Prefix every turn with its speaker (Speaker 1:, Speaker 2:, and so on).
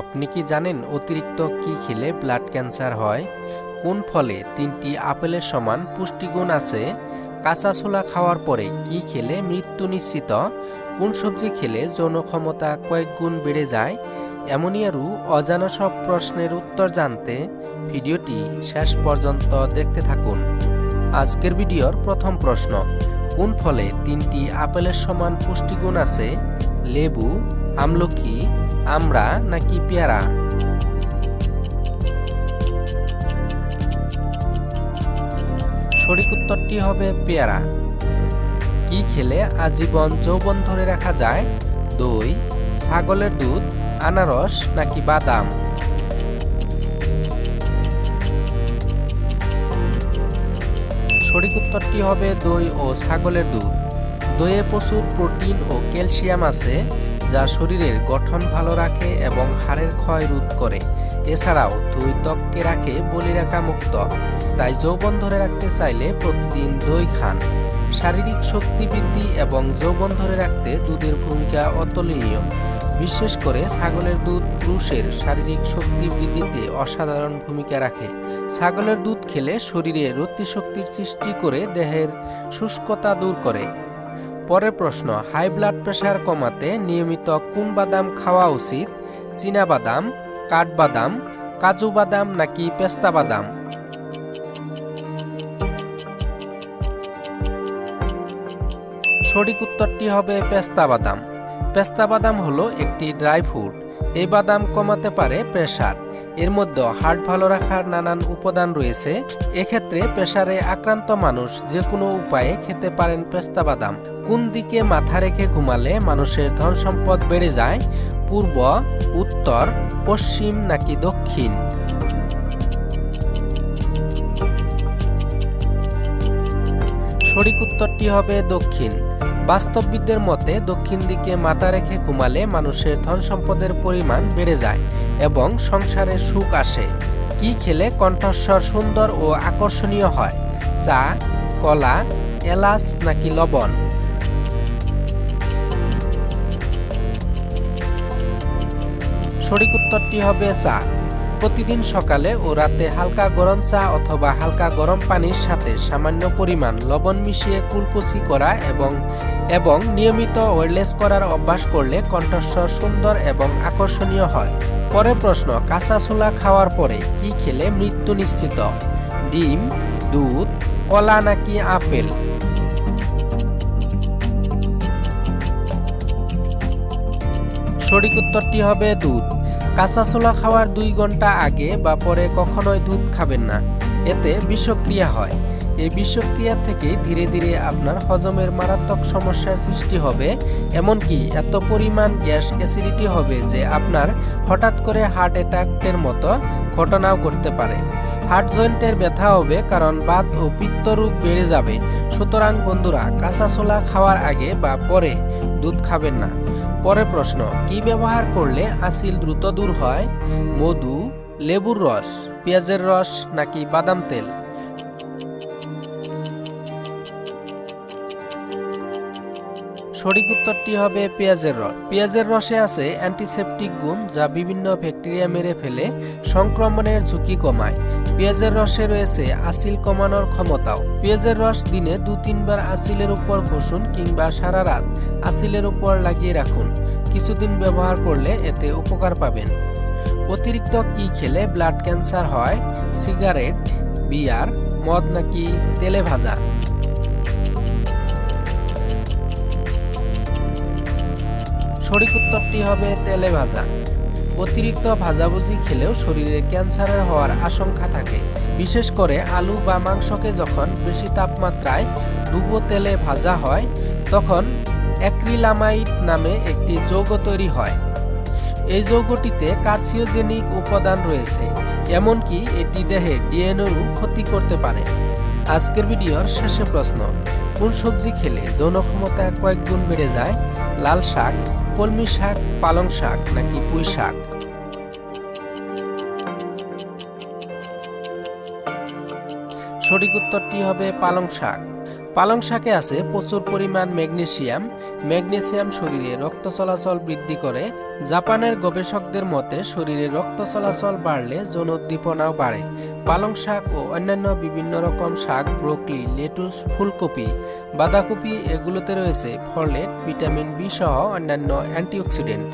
Speaker 1: আপনি কি জানেন অতিরিক্ত কি খেলে ব্লাড ক্যান্সার হয়? কোন ফলে তিনটি আপেলের সমান পুষ্টিগুণ আছে? কাঁচা ছোলা খাওয়ার পরে কি খেলে মৃত্যু নিশ্চিত? কোন সবজি খেলে যৌন ক্ষমতা কয়েক গুণ বেড়ে যায়? এমনই আরও অজানা সব প্রশ্নের উত্তর জানতে ভিডিওটি শেষ পর্যন্ত দেখতে থাকুন। আজকের ভিডিওর প্রথম প্রশ্ন, কোন ফলে তিনটি আপেলের সমান পুষ্টিগুণ আছে? লেবু, আমলকি আমড়া নাকি পেয়ারা? সঠিক উত্তরটি হবে পেয়ারা। কি খেলে আজীবন যৌবন ধরে রাখা যায়? দই, ছাগলের দুধ, আনারস নাকি বাদাম? সঠিক উত্তরটি হবে দই ও ছাগলের দুধ। দইয়ে প্রচুর প্রোটিন ও ক্যালসিয়াম আছে। যা শরীরের গঠন ভালো রাখে এবং হাড়ের ক্ষয় রোধ করে। এছাড়াও দই ত্বককে রাখে বলিরেখা মুক্ত, তাই যৌবন ধরে রাখতে চাইলে প্রতিদিন দই খান। শারীরিক শক্তি বৃদ্ধি এবং যৌবন ধরে রাখতে দুধের ভূমিকা অতুলনীয়। বিশেষ করে ছাগলের দুধ পুরুষের শারীরিক শক্তি বৃদ্ধিতে অসাধারণ ভূমিকা রাখে। ছাগলের দুধ খেলে শরীরে রক্তি শক্তির সৃষ্টি করে দেহের শুষ্কতা দূর করে। পরের প্রশ্ন, হাই ব্লাড প্রেশার কমাতে নিয়মিত কোন বাদাম খাওয়া উচিত? চীনা বাদাম কাঠবাদাম কাজু বাদাম নাকি পেস্তা বাদাম? সঠিক উত্তরটি হবে পেস্তা বাদাম। পেস্তা বাদাম হলো একটি ড্রাই ফ্রুট। এই বাদাম কমাতে পারে প্রেশার এর মধ্যে হার্ট ভালো রাখার নানান উপাদান রয়েছে। এক্ষেত্রে প্রেশারে আক্রান্ত মানুষ যে কোনো উপায়ে খেতে পারেন পেস্তা বাদাম। কোন দিকে মাথা রেখে ঘুমালে মানুষের ধন সম্পদ বেড়ে যায়? পূর্ব, উত্তর, পশ্চিম নাকি দক্ষিণ? সঠিক উত্তরটি হবে দক্ষিণ। বাস্তববিদদের মতে, দক্ষিণ দিকে মাথা রেখে ঘুমালে মানুষের ধন সম্পদের পরিমাণ বেড়ে যায় এবং সংসারে সুখ আসে। কি খেলে কণ্ঠস্বর সুন্দর ও আকর্ষণীয় হয়? চা, কলা, এলাচ নাকি লবণ? সঠিক উত্তরটি হবে চা। প্রতিদিন সকালে ও রাতে হালকা গরম চা অথবা হালকা গরম পানির সাথে সামান্য পরিমাণ লবণ মিশিয়ে কুলকুচি করা এবং এবং নিয়মিত ওয়েরলেস করার অভ্যাস করলে কণ্ঠস্বর সুন্দর এবং আকর্ষণীয় হয়। পরের প্রশ্ন, কাঁচা ছোলা খাওয়ার পরে কি খেলে মৃত্যু নিশ্চিত? ডিম, দুধ, কলা নাকি আপেল? সঠিক উত্তরটি হবে দুধ। কাঁচা ছোলা খাওয়ার দুই ঘণ্টা আগে বা পরে কখনোই দুধ খাবেন না। এতে বিষক্রিয়া হয়। এই বিষক্রিয়া থেকে ধীরে ধীরে আপনার হজমের মারাত্মক সমস্যার সৃষ্টি হবে। এমনকি এত পরিমাণ গ্যাস অ্যাসিডিটি হবে যে আপনার হঠাৎ করে হার্ট অ্যাটাকের মতো ঘটনাও করতে পারে। হার্ট জয়েন্টের ব্যথা হবে কারণ বাত ও পিত্ত রোগ বেড়ে যাবে। সুতরাং বন্ধুরা কাঁচা ছোলা খাওয়ার আগে বা পরে দুধ খাবেন না। পরে প্রশ্ন, কি ব্যবহার করলে আসিল দ্রুত দূর হয়? মধু, লেবুর রস, পেঁয়াজের রস নাকি বাদাম তেল? সঠিক উত্তরটি হবে পেঁয়াজের রস। পেঁয়াজের রসে আছে অ্যান্টিসেপটিক গুণ যা বিভিন্ন ব্যাকটেরিয়া মেরে ফেলে, সংক্রমণের ঝুঁকি কমায়। পেঁয়াজের রসে রয়েছে আসিল কমানোর ক্ষমতাও। পেঁয়াজের রস দিনে দু, তিনবার আসিলের উপর ঘষুন কিংবা সারা রাত আসিলের উপর লাগিয়ে রাখুন। কিছুদিন ব্যবহার করলে এতে উপকার পাবেন। অতিরিক্ত কি খেলে ব্লাড ক্যান্সার হয়? সিগারেট বিয়ার মদ নাকি তেলে ভাজা? সঠিক উত্তরটি হবে তেলে ভাজা। অতিরিক্ত ভাজাভুজি খেলেও শরীরে ক্যান্সারের হওয়ার আশঙ্কা থাকে। বিশেষ করে আলু বা মাংসকে যখন বেশি তাপমাত্রায় ডুবো তেলে ভাজা হয়, তখন অ্যাক্রিলামাইড নামে একটি যৌগ তৈরি হয়। এই যৌগটিতে কার্সিওজেনিক উপাদান রয়েছে, এমনকি এটি দেহে ডিএনএরও ক্ষতি করতে পারে। আজকের ভিডিওর শেষে প্রশ্ন, কোন সবজি খেলে যৌন ক্ষমতা কয়েক গুণ বেড়ে যায়? লাল শাক কলমি শাক পালং শাক নাকি পুঁই শাক? সঠিক উত্তরটি হবে পালং শাক। পালং শাকে আছে প্রচুর পরিমাণ ম্যাগনেসিয়াম। ম্যাগনেসিয়াম শরীরে রক্ত চলাচল বৃদ্ধি করে। জাপানের গবেষকদের মতে, শরীরে রক্ত চলাচল বাড়লে যৌনোদ্দীপনাও বাড়ে। পালং শাক ও অন্যান্য বিভিন্ন রকম শাক, ব্রোকলি, লেটুস, ফুলকপি, বাঁধাকপি এগুলোতে রয়েছে। ফলেট ভিটামিন বি সহ অন্যান্য অ্যান্টিঅক্সিডেন্ট।